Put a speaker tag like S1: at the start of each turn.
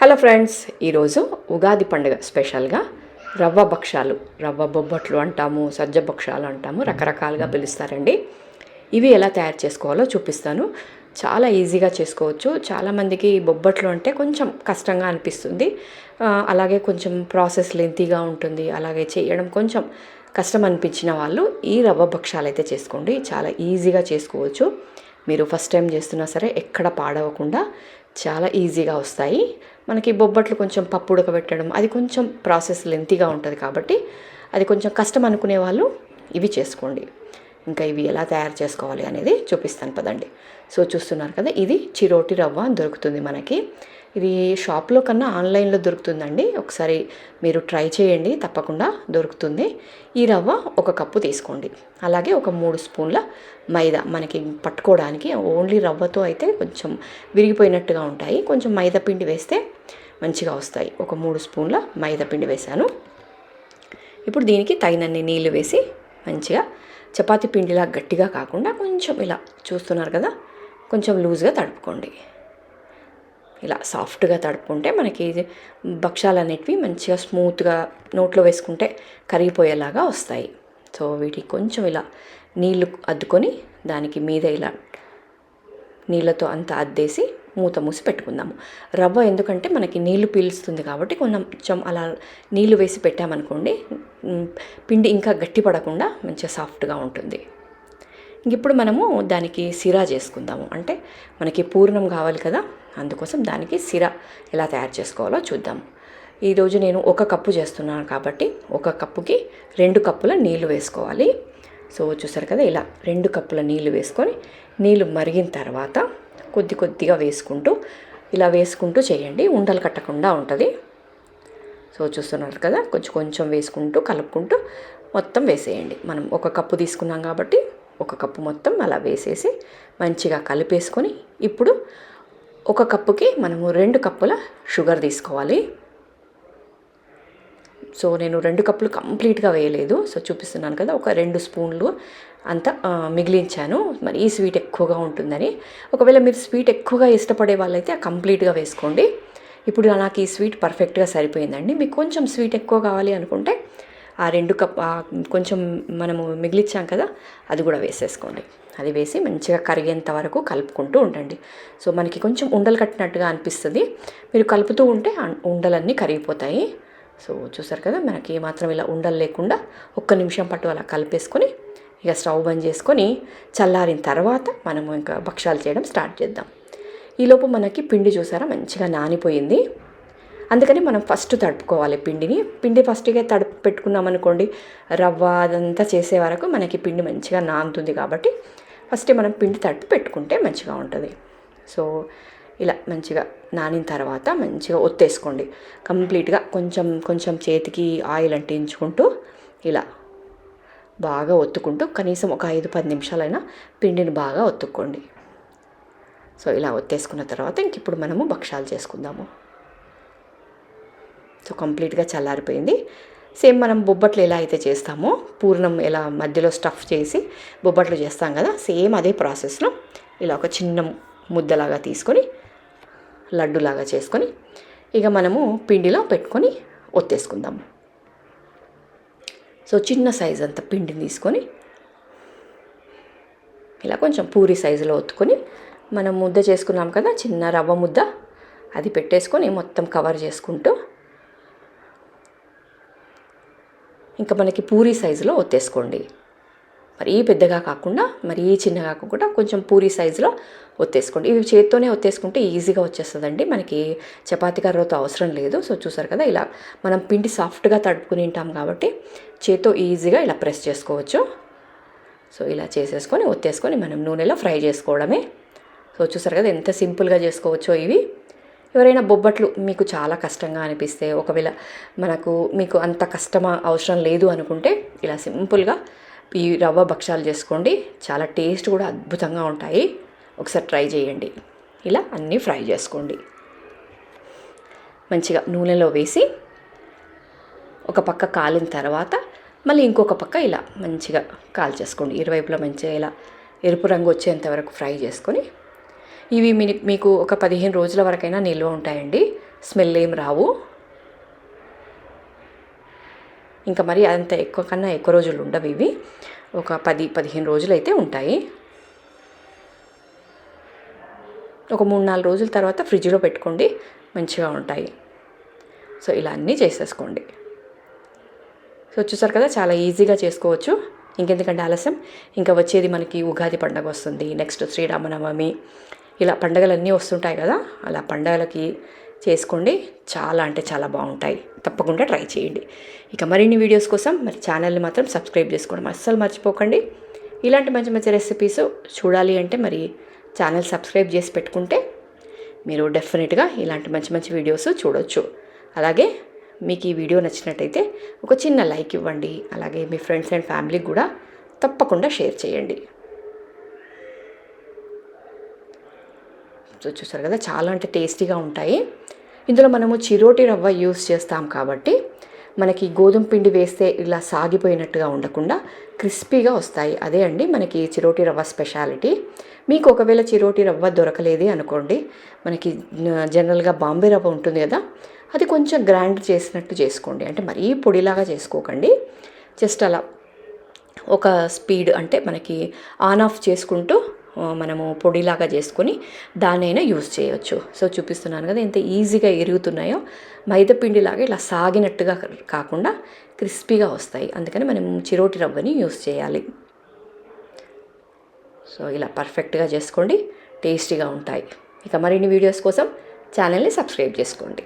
S1: Hello friends ఈరోజు ఉగాది పండుగ స్పెషల్గా రవ్వ భక్షాలు రవ్వ బొబ్బట్లు అంటాము సజ్జ భక్షాలు అంటాము రకరకాలుగా పిలుస్తారండి. ఇవి ఎలా తయారు చేసుకోవాలో చూపిస్తాను. చాలా ఈజీగా చేసుకోవచ్చు. చాలామందికి బొబ్బట్లు అంటే కొంచెం కష్టంగా అనిపిస్తుంది. అలాగే కొంచెం ప్రాసెస్ లెంతీగా ఉంటుంది. అలాగే చేయడం కొంచెం కష్టం అనిపించిన వాళ్ళు ఈ రవ్వ భక్షాలు అయితే చేసుకోండి. చాలా ఈజీగా చేసుకోవచ్చు. మీరు ఫస్ట్ టైం చేస్తున్నా సరే ఎక్కడ పాడవకుండా చాలా ఈజీగా వస్తాయి. మనకి బొబ్బట్లు కొంచెం పప్పు ఉడకబెట్టడం అది కొంచెం ప్రాసెస్ లెంతీగా ఉంటుంది కాబట్టి అది కొంచెం కష్టం అనుకునే వాళ్ళు ఇవి చేసుకోండి. ఇంకా ఇవి ఎలా తయారు చేసుకోవాలి అనేది చూపిస్తాను పదండి. సో చూస్తున్నారు కదా ఇది చిరోటి రవ్వ అని దొరుకుతుంది మనకి. ఇది షాప్లో కన్నా ఆన్లైన్లో దొరుకుతుందండి. ఒకసారి మీరు ట్రై చేయండి తప్పకుండా దొరుకుతుంది. ఈ రవ్వ ఒక కప్పు తీసుకోండి. అలాగే ఒక మూడు స్పూన్ల మైదా. మనకి పట్టుకోవడానికి ఓన్లీ రవ్వతో అయితే కొంచెం విరిగిపోయినట్టుగా ఉంటాయి. కొంచెం మైదా పిండి వేస్తే మంచిగా వస్తాయి. ఒక మూడు స్పూన్ల మైదా పిండి వేశాను. ఇప్పుడు దీనికి తగినన్ని నీళ్ళు వేసి మంచిగా చపాతీ పిండిలా గట్టిగా కాకుండా కొంచెం ఇలా చూస్తున్నారు కదా కొంచెం లూజ్గా తడుపుకోండి. ఇలా సాఫ్ట్గా తడుపుకుంటే మనకి ఇది భక్షాలు అనేటివి మంచిగా స్మూత్గా నోట్లో వేసుకుంటే కరిగిపోయేలాగా వస్తాయి. సో వీటికి కొంచెం ఇలా నీళ్ళు అద్దుకొని దానికి మీద ఇలా నీళ్ళతో అంతా అద్దేసి మూత మూసి పెట్టుకుందాము. రవ్వ ఎందుకంటే మనకి నీళ్ళు పీలుస్తుంది కాబట్టి కొంచెం అలా నీళ్ళు వేసి పెట్టామనుకోండి పిండి ఇంకా గట్టి పడకుండా మంచిగా సాఫ్ట్గా ఉంటుంది. ఇప్పుడు మనము దానికి సిరా చేసుకుందాము. అంటే మనకి పూర్ణం కావాలి కదా అందుకోసం దానికి సిరా ఎలా తయారు చేసుకోవాలో చూద్దాం. ఈరోజు నేను ఒక కప్పు చేస్తున్నాను కాబట్టి ఒక కప్పుకి రెండు కప్పుల నీళ్ళు వేసుకోవాలి. సో చూసారు కదా ఇలా రెండు కప్పుల నీళ్ళు వేసుకొని నీళ్ళు మరిగిన తర్వాత కొద్ది కొద్దిగా వేసుకుంటూ ఇలా వేసుకుంటూ చేయండి. ఉండలు కట్టకుండా ఉంటుంది. సో చూస్తున్నారు కదా కొంచెం కొంచెం వేసుకుంటూ కలుపుకుంటూ మొత్తం వేసేయండి. మనం ఒక కప్పు తీసుకున్నాం కాబట్టి ఒక కప్పు మొత్తం అలా వేసేసి మంచిగా కలిపేసుకొని ఇప్పుడు ఒక కప్పుకి మనము రెండు కప్పుల షుగర్ తీసుకోవాలి. సో నేను రెండు కప్పులు కంప్లీట్గా వేయలేదు. సో చూపిస్తున్నాను కదా ఒక రెండు స్పూన్లు అంత మిగిలించాను. మరి ఈ స్వీట్ ఎక్కువగా ఉంటుందని. ఒకవేళ మీరు స్వీట్ ఎక్కువగా ఇష్టపడే వాళ్ళైతే కంప్లీట్గా వేసుకోండి. ఇప్పుడు నాకు ఈ స్వీట్ పర్ఫెక్ట్గా సరిపోయిందండి. మీకు కొంచెం స్వీట్ ఎక్కువ కావాలి అనుకుంటే ఆ రెండు కప్ కొంచెం మనము మిగిలిచ్చాం కదా అది కూడా వేసేసుకోండి. అది వేసి మంచిగా కరిగేంత వరకు కలుపుకుంటూ ఉండండి. సో మనకి కొంచెం ఉండలు కట్టినట్టుగా అనిపిస్తుంది. మీరు కలుపుతూ ఉంటే ఉండలన్నీ కరిగిపోతాయి. సో చూసారు కదా మనకి మాత్రం ఇలా ఉండలు లేకుండా ఒక్క నిమిషం పాటు అలా కలిపేసుకొని ఇక స్టవ్ బంద్ చేసుకొని చల్లారిన తర్వాత మనము ఇంకా భక్షాలు చేయడం స్టార్ట్ చేద్దాం. ఈలోపు మనకి పిండి చూసారా మంచిగా నానిపోయింది. అందుకని మనం ఫస్ట్ తడుపుకోవాలి పిండిని. పిండి ఫస్ట్గా తడుపు పెట్టుకున్నామనుకోండి రవ్వ అదంతా చేసే వరకు మనకి పిండి మంచిగా నానుతుంది కాబట్టి ఫస్ట్ మనం పిండి తడుపు పెట్టుకుంటే మంచిగా ఉంటుంది. సో ఇలా మంచిగా నానిన తర్వాత మంచిగా ఒత్తేసుకోండి. కంప్లీట్గా కొంచెం కొంచెం చేతికి ఆయిల్ అంటించుకుంటూ ఇలా బాగా ఒత్తుకుంటూ కనీసం ఒక ఐదు పది నిమిషాలైనా పిండిని బాగా ఒత్తుక్కోండి. సో ఇలా ఒత్తేసుకున్న తర్వాత ఇంక ఇప్పుడు మనము భక్షాలు చేసుకుందాము. సో కంప్లీట్గా చల్లారిపోయింది. సేమ్ మనం బొబ్బట్లు ఎలా అయితే చేస్తామో పూర్ణం ఎలా మధ్యలో స్టఫ్ చేసి బొబ్బట్లు చేస్తాం కదా సేమ్ అదే ప్రాసెస్లో ఇలా ఒక చిన్న ముద్దలాగా తీసుకొని లడ్డులాగా చేసుకొని ఇక మనము పిండిలో పెట్టుకొని ఒత్తేసుకుందాము సో చిన్న సైజ్ అంత పిండిని తీసుకొని ఇలా కొంచెం పూరి సైజులో ఒత్తుకొని మనం ముద్ద చేసుకున్నాం కదా చిన్న రవ్వ ముద్ద అది పెట్టేసుకొని మొత్తం కవర్ చేసుకుంటూ ఇంకా మనకి పూరి సైజులో ఒత్తేసుకోండి. మరీ పెద్దగా కాకుండా మరీ చిన్నగా కాకుండా కొంచెం పూరి సైజులో ఒత్తేసుకోండి. ఇవి చేత్తోనే ఒత్తేసుకుంటే ఈజీగా వచ్చేస్తుందండి. మనకి చపాతీ కర్రతో అవసరం లేదు. సో చూసారు కదా ఇలా మనం పిండి సాఫ్ట్గా తడుపుకుని ఉంటాం కాబట్టి చేత్తో ఈజీగా ఇలా ప్రెస్ చేసుకోవచ్చు. సో ఇలా చేసేసుకొని ఒత్తేసుకొని మనం నూనెలో ఫ్రై చేసుకోవడమే. సో చూసారు కదా ఎంత సింపుల్గా చేసుకోవచ్చో ఇవి. ఎవరైనా బొబ్బట్లు మీకు చాలా కష్టంగా అనిపిస్తే ఒకవేళ మనకు మీకు అంత కష్టం అవసరం లేదు అనుకుంటే ఇలా సింపుల్గా ఈ రవ్వ భక్షాలు చేసుకోండి. చాలా టేస్ట్ కూడా అద్భుతంగా ఉంటాయి. ఒకసారి ట్రై చేయండి. ఇలా అన్నీ ఫ్రై చేసుకోండి. మంచిగా నూనెలో వేసి ఒక పక్క కాలిన తర్వాత మళ్ళీ ఇంకొక పక్క ఇలా మంచిగా కాల్చేసుకోండి. ఇరువైపులా మంచిగా ఇలా ఎరుపు రంగు వచ్చేంత వరకు ఫ్రై చేసుకొని ఇవి మీ మీకు ఒక పదిహేను రోజుల వరకైనా నిల్వ ఉంటాయండి. స్మెల్ ఏం రావు. ఇంకా మరి అంత ఎక్కువ కన్నా ఎక్కువ రోజులు ఉండవు ఇవి. ఒక పది పదిహేను రోజులు అయితే ఉంటాయి. ఒక మూడు నాలుగు రోజుల తర్వాత ఫ్రిడ్జ్లో పెట్టుకోండి. మంచిగా ఉంటాయి. సో ఇలా అన్నీ చేసేసుకోండి. సో చూసారు కదా చాలా ఈజీగా చేసుకోవచ్చు. ఇంకెందుకంటే ఆలస్యం. ఇంకా వచ్చేది మనకి ఉగాది పండుగ వస్తుంది. నెక్స్ట్ శ్రీరామనవమి. ఇలా పండగలన్నీ వస్తుంటాయి కదా అలా పండగలకి చేసుకోండి. చాలా అంటే చాలా బాగుంటాయి. తప్పకుండా ట్రై చేయండి. ఇక మరిన్ని వీడియోస్ కోసం మరి ఛానల్ని మాత్రం సబ్స్క్రైబ్ చేసుకోవడం అస్సలు మర్చిపోకండి. ఇలాంటి మంచి మంచి రెసిపీస్ చూడాలి అంటే మరి ఛానల్ సబ్స్క్రైబ్ చేసి పెట్టుకుంటే మీరు డెఫినెట్గా ఇలాంటి మంచి మంచి వీడియోస్ చూడొచ్చు. అలాగే మీకు ఈ వీడియో నచ్చినట్టయితే ఒక చిన్న లైక్ ఇవ్వండి. అలాగే మీ ఫ్రెండ్స్ అండ్ ఫ్యామిలీకి కూడా తప్పకుండా షేర్ చేయండి. చూసారు కదా చాలా అంటే టేస్టీగా ఉంటాయి. ఇందులో మనము చిరోటి రవ్వ యూస్ చేస్తాం కాబట్టి మనకి గోధుమ పిండి వేస్తే ఇలా సాగిపోయినట్టుగా ఉండకుండా క్రిస్పీగా వస్తాయి. అదే అండి మనకి చిరోటి రవ్వ స్పెషాలిటీ. మీకు ఒకవేళ చిరోటి రవ్వ దొరకలేదు అనుకోండి మనకి జనరల్గా బాంబే రవ్వ ఉంటుంది కదా అది కొంచెం గ్రాండ్ చేసినట్టు చేసుకోండి. అంటే మరీ పొడిలాగా చేసుకోకండి. జస్ట్ అలా ఒక స్పీడ్ అంటే మనకి ఆన్ ఆఫ్ చేసుకుంటూ మనము పొడిలాగా చేసుకొని దాన్నైనా యూస్ చేయొచ్చు. సో చూపిస్తున్నాను కదా ఎంత ఈజీగా ఎరుగుతున్నాయో. మైదాపిండిలాగా ఇలా సాగినట్టుగా కాకుండా క్రిస్పీగా వస్తాయి. అందుకని మనం చిరోటి రవ్వని యూజ్ చేయాలి. సో ఇలా పర్ఫెక్ట్గా చేసుకోండి. టేస్టీగా ఉంటాయి. ఇక మరిన్ని వీడియోస్ కోసం ఛానల్ని సబ్స్క్రైబ్ చేసుకోండి.